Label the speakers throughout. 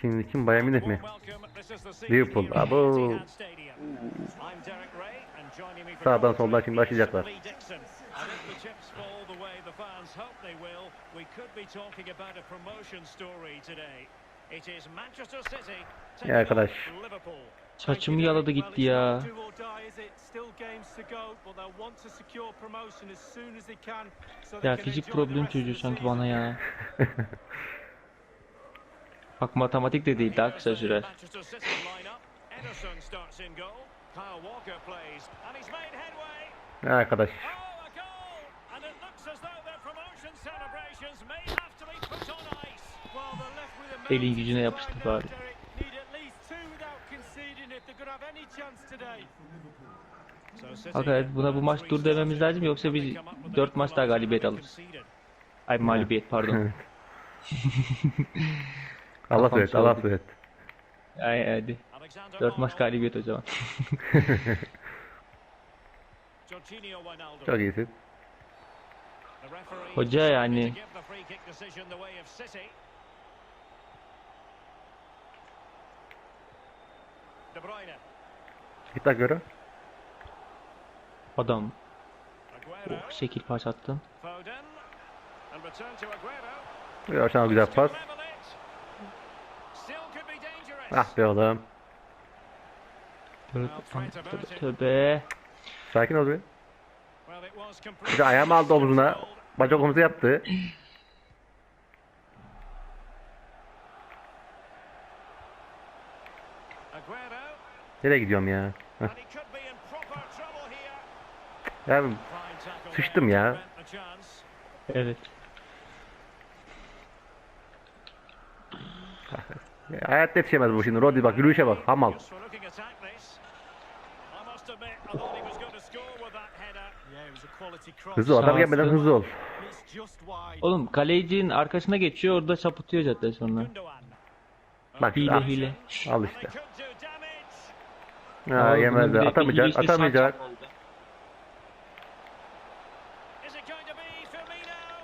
Speaker 1: Şimdi kim Bayern Münih mi? Liverpool. Abo. Sağdan soldan şimdi başlayacaklar. Ya arkadaş.
Speaker 2: Saçımı yaladı gitti ya. Ya fizik problem çocuğu sanki bana ya. Bak matematik de değil daha kısa sürer.
Speaker 1: Ya arkadaş.
Speaker 2: Elin gücüne yapıştı bari. Hakikaten buna bu maç dur dememiz lazım yoksa biz 4 maç daha galibiyet alırız. Ay mağlubiyet pardon.
Speaker 1: Allah
Speaker 2: Kafam
Speaker 1: söylet, Allah söylet.
Speaker 2: Ay hadi. 4 maç galibiyet o zaman.
Speaker 1: Çok iyisin.
Speaker 2: Hoca yani.
Speaker 1: Git bak göre.
Speaker 2: Adam. Oh, şekil pas attın.
Speaker 1: Ya sana güzel pas. Ah be oğlum.
Speaker 2: Tövbe, tövbe, tövbe.
Speaker 1: Sakin ol be. Bir de ayağımı aldı omzuna. Bacak omuzu yaptı. Nereye gidiyorum ya? Heh. Ya sıçtım ya.
Speaker 2: Evet.
Speaker 1: Hayatta yetişemez bu şimdi. Rodri bak yürüyüşe bak. Hamal. Hızlı ol. Adam gelmeden
Speaker 2: Şanslı.
Speaker 1: hızlı ol.
Speaker 2: Oğlum kalecinin arkasına geçiyor orada sapıtıyor zaten sonra.
Speaker 1: Bak
Speaker 2: Hile
Speaker 1: ah,
Speaker 2: hile.
Speaker 1: al işte. Ha,
Speaker 2: Oğlum,
Speaker 1: yemez
Speaker 2: bunun
Speaker 1: de.
Speaker 2: bir- bir
Speaker 1: Atamayacak.
Speaker 2: işte
Speaker 1: Atamayacak.
Speaker 2: oldu.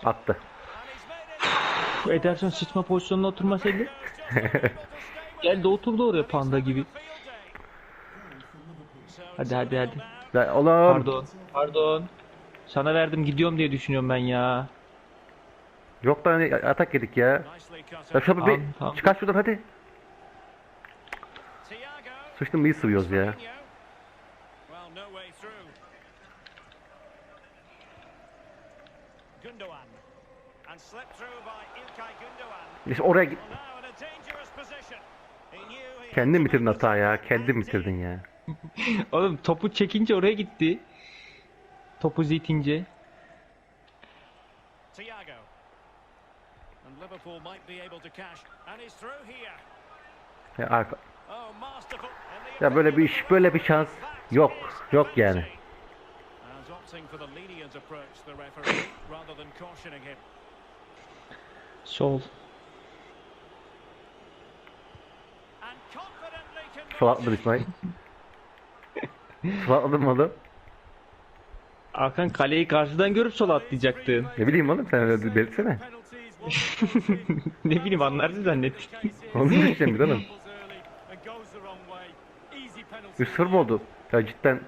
Speaker 1: Attı.
Speaker 2: Şu Ederson sıçma pozisyonuna oturmasaydı. Geldi oturdu oraya panda gibi. Hadi hadi hadi.
Speaker 1: Ya, oğlum.
Speaker 2: Pardon. Pardon. Sana verdim gidiyorum diye düşünüyorum ben ya.
Speaker 1: Yok da hani atak yedik ya. Ya şu
Speaker 2: Tamam,
Speaker 1: bir
Speaker 2: tamam.
Speaker 1: çıkar şuradan hadi. Sıçtım iyi sıvıyoruz ya. İşte oraya git.
Speaker 3: Now in a dangerous position. He knew he
Speaker 1: Kendin bitirdin hata ya. Kendin bitirdin ya.
Speaker 2: Oğlum topu çekince oraya gitti. Topu zitince.
Speaker 3: Thiago. And Liverpool might be able to cash. And he's through here.
Speaker 1: Ya, arka-
Speaker 3: Oh,
Speaker 1: ya böyle bir iş, böyle bir şans yok. Yok yani.
Speaker 3: And opting for the lenient approach, the referee, rather than cautioning him.
Speaker 2: Sol.
Speaker 3: And
Speaker 1: atladın İsmail. Sol atladın mı oğlum?
Speaker 2: Hakan kaleyi karşıdan görüp sol atlayacaktın.
Speaker 1: Ne bileyim oğlum sen öyle belirtsene.
Speaker 2: ne bileyim anlarsın zannettim.
Speaker 1: Onu mu bir oğlum? 3-0 mı oldu? Ya cidden.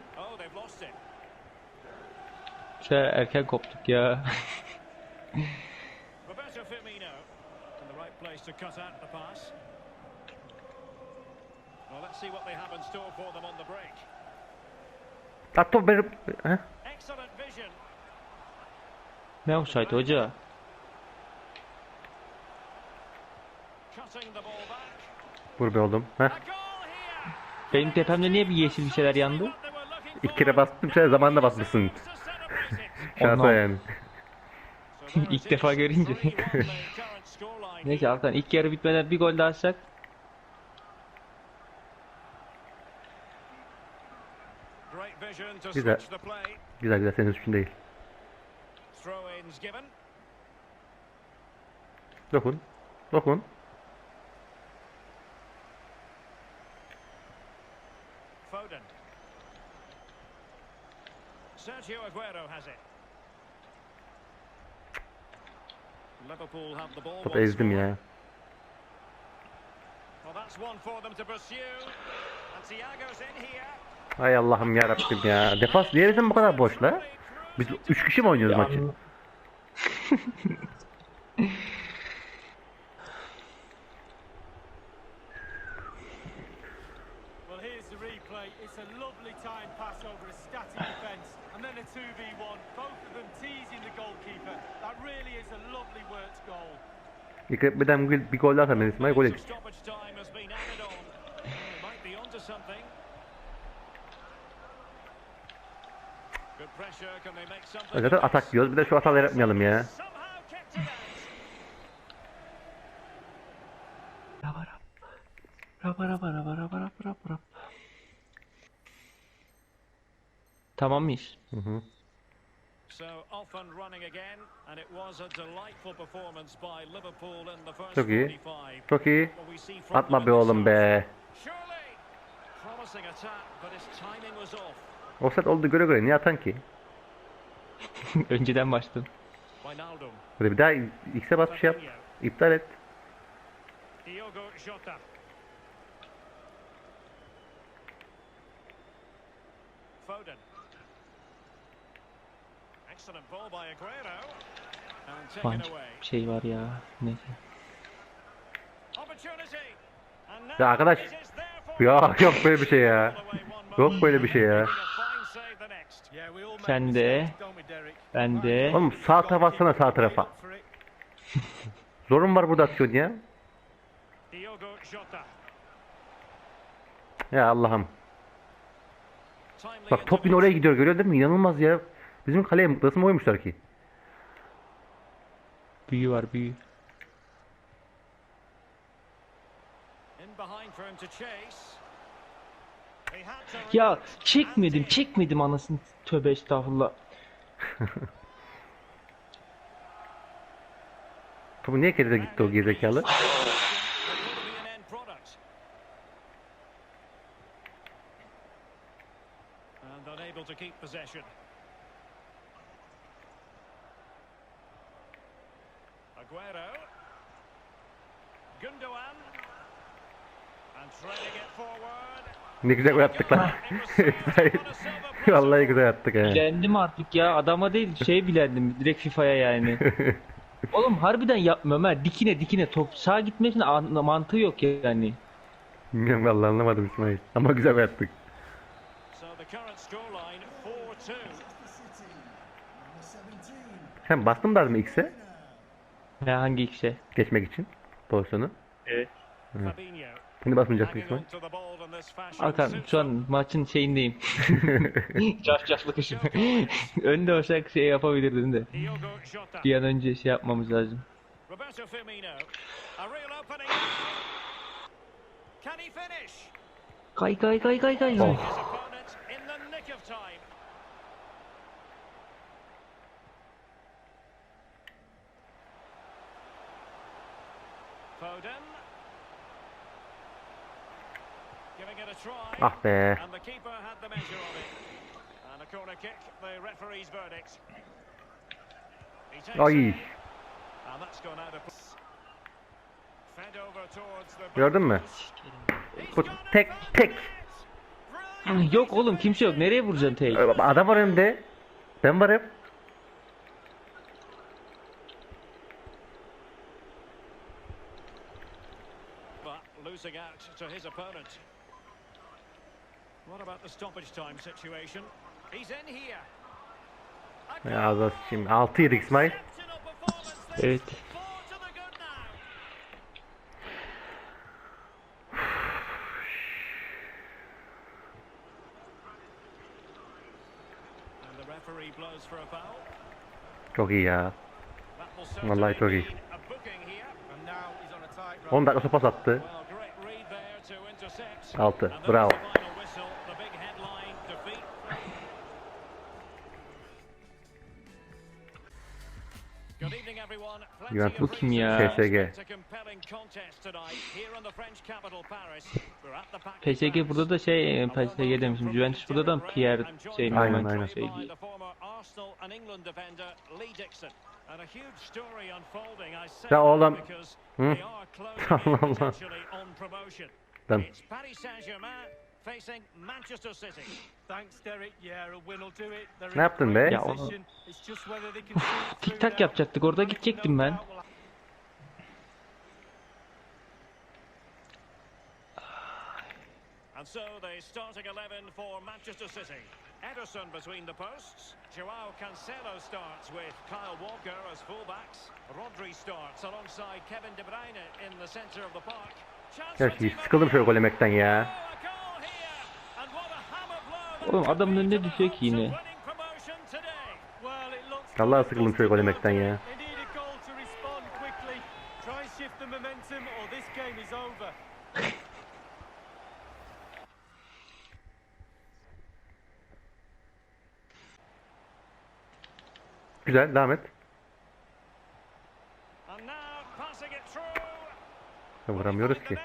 Speaker 2: Şey erken koptuk ya.
Speaker 3: Roberto Firmino in the right place to cut out the pass. Well, let's see what they have in store for them on the break.
Speaker 1: at top benim. He?
Speaker 2: Ne offside hoca?
Speaker 1: Vur be oğlum. Heh.
Speaker 2: Benim tepemde niye bir yeşil bir şeyler yandı?
Speaker 1: İlk kere bastım sen basmışsın.
Speaker 3: To celebrate it.
Speaker 1: Şansa yani.
Speaker 2: İlk
Speaker 3: it
Speaker 2: defa görünce.
Speaker 3: 3-1 the current scoreline
Speaker 2: Neyse. Hakan ilk yarı bitmeden bir gol daha atsak.
Speaker 1: Güzel.
Speaker 3: switch the play.
Speaker 1: Güzel güzel senin suçun değil. Dokun. Dokun.
Speaker 3: Foden. Sergio Aguero has it. Liverpool have the ball once
Speaker 1: ezdim ya.
Speaker 3: that's one for them to pursue. And Thiago's in here.
Speaker 1: Hay Allah'ım ya Rabbim ya. Defans niye bizim bu kadar boş la? Biz 3 kişi mi oynuyoruz maçı?
Speaker 2: Anla-
Speaker 4: Well, here's the replay. It's a lovely time pass over a static defence, and then a 2v1. Both of them teasing the goalkeeper. That really is a lovely worked goal.
Speaker 1: İlk bir tane bir, gol daha atarım İsmail gol
Speaker 3: Some
Speaker 1: Zaten atak diyoruz bir de şu hataları yapmayalım ya.
Speaker 2: Tamam mıyız?
Speaker 1: Hı hı.
Speaker 3: So off and running again, and it was a delightful performance by Liverpool in the first
Speaker 1: Çok iyi.
Speaker 3: 45.
Speaker 1: Çok iyi. Atma be oğlum be.
Speaker 3: Surely. Promising attack, but his timing was off.
Speaker 1: Offset oldu göre göre niye atan ki?
Speaker 2: Önceden başladım.
Speaker 1: Hadi bir daha X'e bas bir şey yap. İptal et.
Speaker 3: Diogo Jota. Foden. Excellent ball by Aguero. And taken
Speaker 2: Bank
Speaker 3: away.
Speaker 2: şey var ya. Neyse.
Speaker 1: Ya arkadaş. Ya yok böyle bir şey ya. Yok böyle bir şey ya.
Speaker 2: Sen de, ben de.
Speaker 1: Oğlum sağ tarafa atsana sağ tarafa. Zorun var burada atıyorsun ya. Ya Allah'ım. Bak top yine oraya gidiyor görüyor değil mi? İnanılmaz ya. Bizim kaleye nasıl koymuşlar ki?
Speaker 2: Büyü var büyü.
Speaker 3: In behind for him to chase.
Speaker 2: Ya çekmedim çekmedim anasını. Tövbe estağfurullah.
Speaker 1: Topu niye geride gitti o gerizekalı?
Speaker 3: Aguero. Gundogan. And threading it forward.
Speaker 1: Ne güzel gol attık lan. Vallahi güzel attık he.
Speaker 2: Bilendim artık ya adama değil şey bilendim direkt FIFA'ya yani. Oğlum harbiden yapmıyorum ha dikine dikine top sağa gitmesine an- mantığı yok yani.
Speaker 1: Bilmiyorum vallahi anlamadım İsmail. Ama güzel gol attık.
Speaker 3: So the current scoreline 4-2.
Speaker 1: Hem bastım da mı X'e
Speaker 2: Ya hangi ikisi?
Speaker 1: geçmek için pozisyonu.
Speaker 2: Evet.
Speaker 3: Fabinho. Ball in this fashion.
Speaker 2: Hakan şu an maçın şeyindeyim. Cafcaflık işim. Önde olsak şey yapabilirdin de. Bir an önce şey yapmamız lazım. Kay kay kay kay kay.
Speaker 3: Time. Foden. Giving it a try.
Speaker 1: Ah be.
Speaker 3: And the keeper had the measure of it. And a corner kick, the referee's verdict. He takes
Speaker 1: Ay. Gördün mü? Bu tek tek.
Speaker 2: Yok oğlum kimse yok. Nereye vuracaksın tek?
Speaker 1: Adam var önümde. Ben varım.
Speaker 3: But losing out to his opponent. What about the stoppage time situation? He's in here. A
Speaker 1: Ya ağzına sıçayım. 6 yedik İsmail.
Speaker 3: exceptional performance this.
Speaker 2: Evet.
Speaker 3: Four to the good now. And the referee blows for a foul.
Speaker 1: Çok iyi ya.
Speaker 3: That will
Speaker 1: Vallahi çok
Speaker 3: certainly
Speaker 1: iyi.
Speaker 3: mean a booking here.
Speaker 4: And now
Speaker 3: We're at the Pac
Speaker 2: PSG
Speaker 3: Paris.
Speaker 2: burada da şey e, PSG demişim. Juventus burada da Pierre şey
Speaker 1: Aynen,
Speaker 2: normal
Speaker 1: aynen.
Speaker 2: şey değil.
Speaker 1: Ya oğlum. Hı? Allah Allah.
Speaker 3: potentially facing Manchester City.
Speaker 4: Thanks, Derek. Yeah, a win will do it.
Speaker 1: Ne
Speaker 4: a
Speaker 1: yaptın be?
Speaker 2: Ya onu-
Speaker 4: position. It's just whether they can see it
Speaker 2: Tik tak yapacaktık orada gidecektim ben.
Speaker 3: And so the starting 11 for Manchester City. Ederson between the posts. Joao Cancelo starts with Kyle Walker as fullbacks. Rodri starts alongside Kevin De Bruyne in the centre of the park.
Speaker 1: Gerçi sıkıldım şöyle gol yemekten ya.
Speaker 3: Oh, a goal here. And what a hammer blow that
Speaker 2: Oğlum adamın önüne düşüyor ki yine.
Speaker 4: good.
Speaker 1: sıkıldım şöyle gol yemekten ya. Güzel devam et. Vuramıyoruz ki.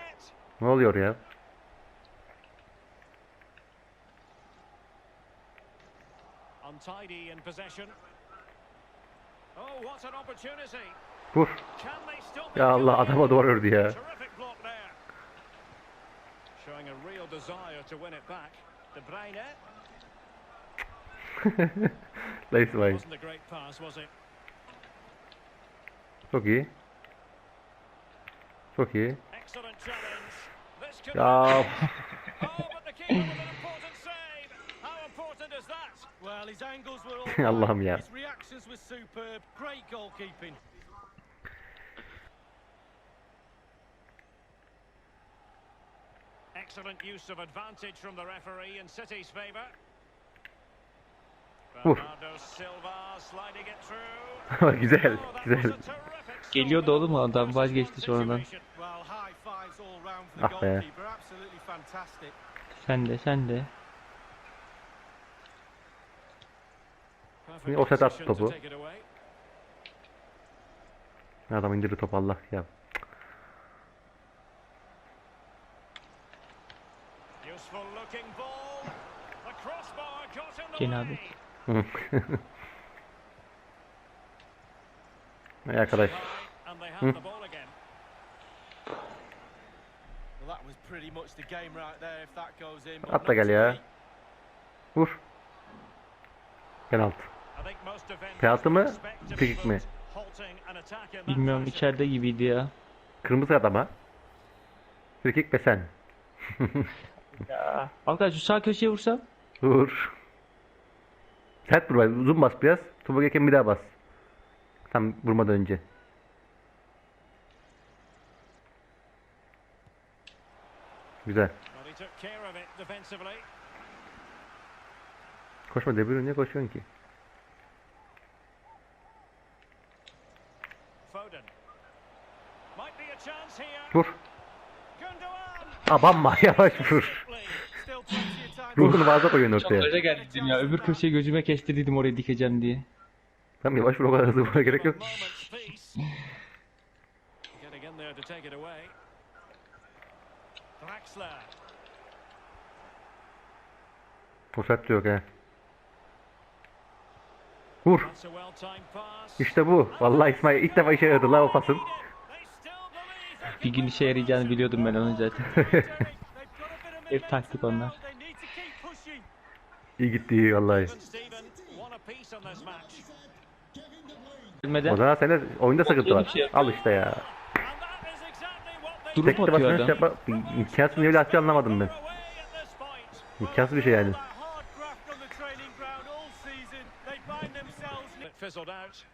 Speaker 1: Ne oluyor ya?
Speaker 3: Untidy in possession. Oh, what an opportunity.
Speaker 1: Vur.
Speaker 3: Can they stop
Speaker 1: Ya Allah adama duvar ördü ya.
Speaker 3: Terrific block there. Showing a real desire to win it back. De Bruyne.
Speaker 1: Nice.
Speaker 3: Wasn't a great pass, was it?
Speaker 1: Çok iyi. Çok iyi.
Speaker 3: Excellent challenge.
Speaker 1: Ya Allah'ım ya.
Speaker 4: His reactions were superb. Great goalkeeping.
Speaker 3: Excellent use of advantage from the referee in City's favour.
Speaker 1: Uf.
Speaker 3: Bernardo Silva sliding it through.
Speaker 1: güzel,
Speaker 3: Oh,
Speaker 1: güzel.
Speaker 2: Geliyordu oğlum adam, vazgeçti sonradan.
Speaker 1: Ah be.
Speaker 4: goalkeeper. Absolutely fantastic.
Speaker 2: Sen de sen de.
Speaker 3: Perfect
Speaker 1: O set attı topu. Adam indirdi topu Allah ya.
Speaker 2: Cenabet.
Speaker 1: Hı. Ay arkadaş.
Speaker 4: But
Speaker 1: At da gel ya. Vur. Penaltı. Penaltı mı? Frikik mi?
Speaker 2: Bilmiyorum içeride gibiydi ya.
Speaker 1: Kırmızı adama. Frikik ve sen.
Speaker 2: Arkadaş şu sağ köşeye vursam.
Speaker 1: Vur. Sert vur. bak, Uzun bas biraz. Topu gelirken bir daha bas. Tam vurmadan önce. Güzel. Koşma De Bruyne niye koşuyorsun ki?
Speaker 3: Foden. Might be a Gundogan.
Speaker 1: Abanma yavaş vur. Ruhunu fazla
Speaker 2: Çok
Speaker 1: ortaya.
Speaker 2: öyle geldim ya. Öbür köşeyi gözüme kestirdim oraya dikeceğim diye.
Speaker 1: Tamam yavaş vur o kadar hızlı vurmaya gerek yok. Fırsat yok he. Vur. İşte bu. Vallahi İsmail ilk defa işe yaradı la o pasın.
Speaker 2: Bir gün işe yarayacağını biliyordum ben onu zaten. Hep taktik onlar.
Speaker 1: İyi gitti vallahi.
Speaker 3: Match.
Speaker 2: Gelmeden
Speaker 1: O zaman sende oyunda sıkıntı var. Al işte ya.
Speaker 2: Durup
Speaker 1: Tekte
Speaker 2: atıyor
Speaker 1: başına
Speaker 2: adam.
Speaker 1: şey yapma. İmkansız niye öyle atacağını anlamadım ben. İmkansız bir şey yani.
Speaker 3: Fizzled out.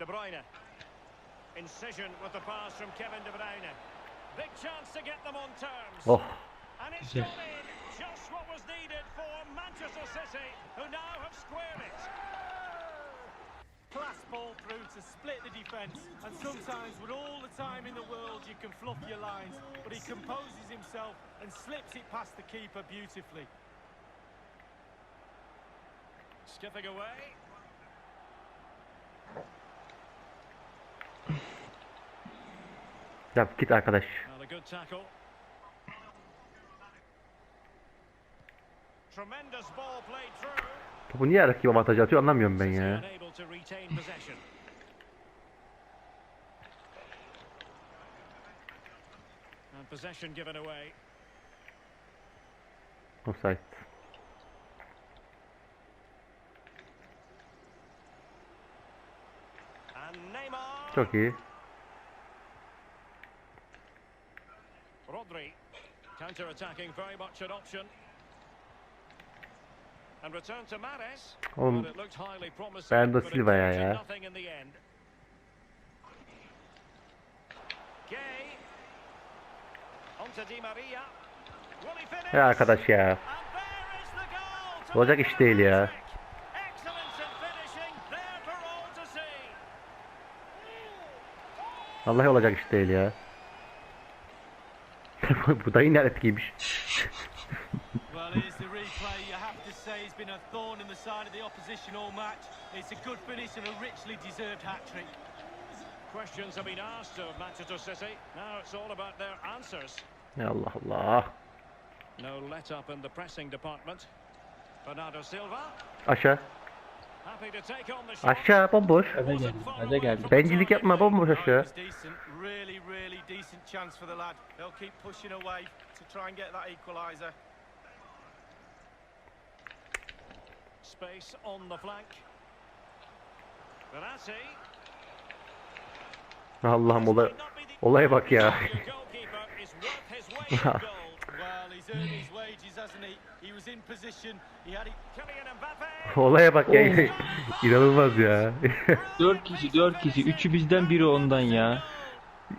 Speaker 3: De Bruyne. Incision with the pass from Kevin De Bruyne. Big chance to get them on terms.
Speaker 1: Oh.
Speaker 3: And it's
Speaker 2: Güzel.
Speaker 3: gone in. Just what was needed for Manchester City, who now have squared it.
Speaker 4: Class ball through to split the defence. And sometimes, with all the time in the world, you can fluff your lines. But he composes himself and slips it past the keeper beautifully.
Speaker 3: Skipping away. Ball played through.
Speaker 1: Topu niye rakip avantaj atıyor anlamıyorum ben ya.
Speaker 3: possession given away.
Speaker 1: Offside.
Speaker 3: And Neymar.
Speaker 1: Çok iyi.
Speaker 3: Rodri. Counter-attacking, very much an option. And return to Mahrez.
Speaker 1: Oğlum,
Speaker 3: But it looked highly promising,
Speaker 1: Bernardo
Speaker 3: but it
Speaker 1: Silva'ya
Speaker 3: came to
Speaker 1: ya.
Speaker 3: nothing in the end. Gay. On to Di Maria. Will he finish?
Speaker 1: Ya arkadaş ya.
Speaker 3: And there is the goal to
Speaker 1: Olacak
Speaker 3: make
Speaker 1: iş
Speaker 3: it
Speaker 1: değil ya.
Speaker 3: hat-trick. Excellence in finishing, there for all to see.
Speaker 1: Vallahi olacak iş değil ya. Bu da internet giymiş.
Speaker 4: Well, here's the replay. You have to say he's been a thorn in the side of the opposition all match. It's a good finish and a richly deserved hat-trick.
Speaker 3: Questions have been asked of Manchester City. Now it's all about their answers.
Speaker 1: Ya Allah Allah.
Speaker 3: No let up in the pressing department. Bernardo Silva
Speaker 1: Aşağı. Aşağı bomboş.
Speaker 2: Gaza geldi. Gaza geldi.
Speaker 1: Bencillik yapma bomboş aşağı.
Speaker 4: was decent, really, really decent chance for the lad. They'll keep pushing away to try and get that equaliser.
Speaker 3: Space on the flank. Verratti.
Speaker 1: Allah'ım olay,
Speaker 3: Might not be the
Speaker 1: olaya bak ya. Olaya bak ya. İnanılmaz ya.
Speaker 2: 4 kişi 4 kişi. Üçü bizden biri ondan ya.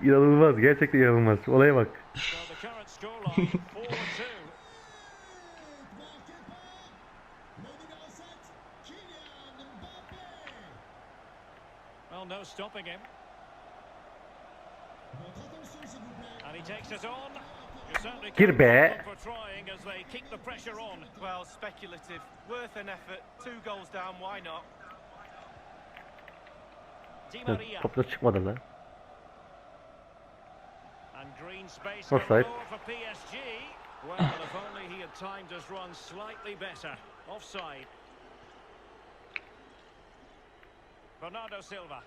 Speaker 1: İnanılmaz. Gerçekten inanılmaz. Olaya bak.
Speaker 3: So the current scoreline 4-2. Well, no stopping him. And he takes it on. You certainly
Speaker 1: Gir
Speaker 3: can't
Speaker 1: be.
Speaker 3: fault them for trying as they keep the pressure on.
Speaker 4: Well, speculative. Worth an effort. Two goals down. Why not?
Speaker 3: Di Maria.
Speaker 1: Top da çıkmadı lan.
Speaker 3: And green space
Speaker 1: Offside.
Speaker 3: galore for PSG. Well, if only he had timed his run slightly better. Offside. Bernardo Silva.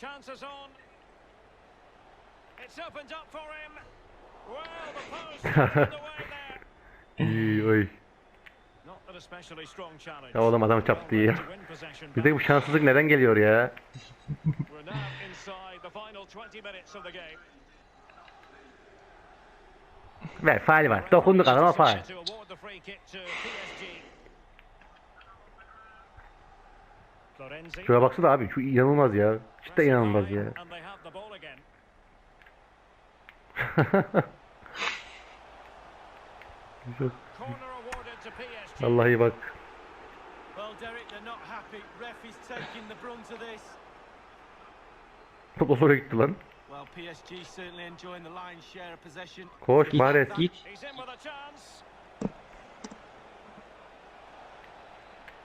Speaker 3: Chances on. It's opened up for him.
Speaker 1: Oy. Ya oğlum adam çarptı ya. de bu şanssızlık neden geliyor ya?
Speaker 3: We're now inside the final 20 minutes of the game.
Speaker 1: Ver faal var. Dokunduk adama faal. Şuraya baksana abi. Şu inanılmaz ya. Cidden inanılmaz ya.
Speaker 4: Of this.
Speaker 1: Top oraya gitti lan.
Speaker 4: Well, PSG certainly enjoying the lion's share of possession.
Speaker 1: Koş Mahrez.
Speaker 2: git.
Speaker 3: He's in with a chance.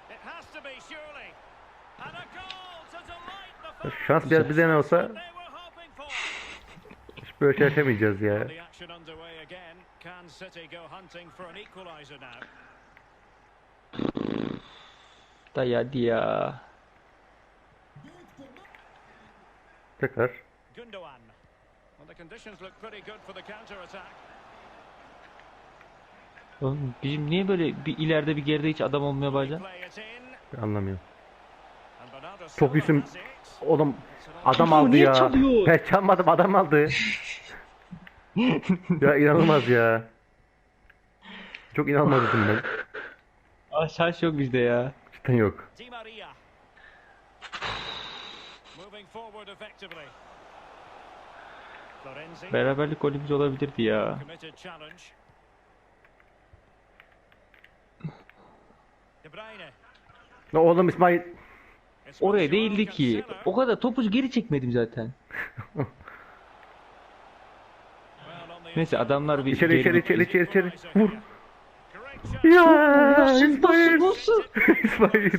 Speaker 3: It has to be surely. And a goal to delight the fans.
Speaker 1: Şans biraz bize ne olsa
Speaker 3: equaliser now?
Speaker 2: Dayı hadi ya.
Speaker 1: Tekrar.
Speaker 3: Gundogan. Well, the conditions look pretty good for the counter attack.
Speaker 2: Oğlum bizim niye böyle bir ileride bir geride hiç adam
Speaker 3: it in.
Speaker 1: Anlamıyorum. Çok. Oğlum adam
Speaker 2: Çalıyor,
Speaker 1: aldı
Speaker 2: niye
Speaker 1: ya.
Speaker 2: çalıyor?
Speaker 1: Ben çalmadım adam aldı. ya inanılmaz ya. Çok inanmadım ben.
Speaker 2: Aa şans yok bizde ya.
Speaker 1: Cidden yok.
Speaker 2: Beraberlik golümüz olabilirdi ya.
Speaker 1: Ya Oğlum İsmail.
Speaker 2: Oraya değildi ki. O kadar topu geri çekmedim zaten. Neyse adamlar bir
Speaker 1: İçeri içeri içeri içeri içeri. Vur. Ya İsmail. İsmail.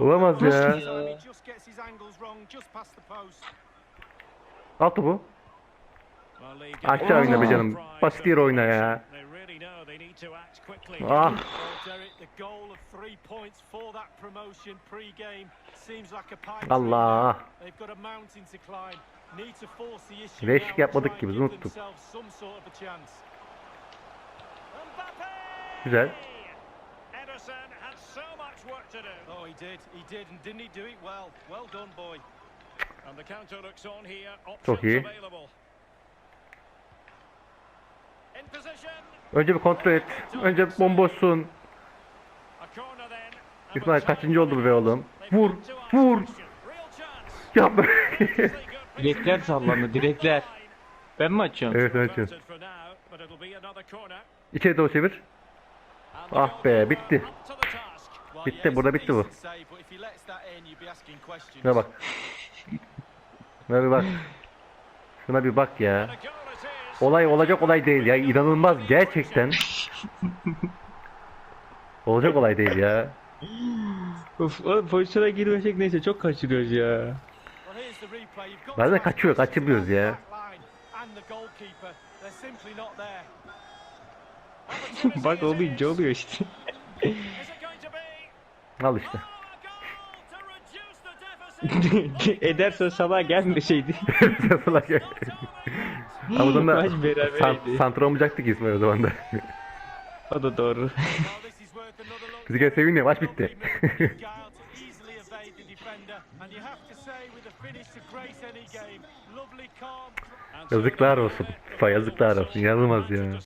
Speaker 1: Olamaz ya. topu.
Speaker 3: Well, Lee
Speaker 1: Aşağı oyna be canım. Basit yere oyna ya. Ah. Allah. Değişik yapmadık ki biz.
Speaker 3: Mbappe!
Speaker 1: Güzel.
Speaker 4: Oh,
Speaker 1: Çok iyi. Önce bir kontrol et. Önce bomboşsun. İsmail kaçıncı oldu bu be oğlum? Vur, vur. Yapma.
Speaker 2: Direkler sallandı direkler. Ben mi açıyorum?
Speaker 1: evet evet. evet.
Speaker 3: For now, but it'll be another corner.
Speaker 1: İçeri doğru çevir. Ah be, bitti. Bitti, burada bitti bu. Şuna bak. Şuna bir bak. Şuna bir bak ya. Olay olacak olay değil ya. İnanılmaz gerçekten. Olacak olay değil ya.
Speaker 2: Of, o pozisyona girmesek neyse çok kaçırıyoruz ya.
Speaker 1: Bazen kaçıyor,
Speaker 4: about
Speaker 1: ya.
Speaker 2: Bak
Speaker 3: is.
Speaker 2: oluyor işte.
Speaker 1: Al işte.
Speaker 2: Ederson Salah gelmeseydi.
Speaker 1: Salak ya. Ama o zaman
Speaker 2: Maç
Speaker 1: da
Speaker 2: berabereydi.
Speaker 1: san, santra olmayacaktık İsmail o zaman da.
Speaker 2: O da doğru.
Speaker 1: Bizi seviniyor maç bitti. Yazıklar olsun. Yazıklar olsun. Yanılmaz ya.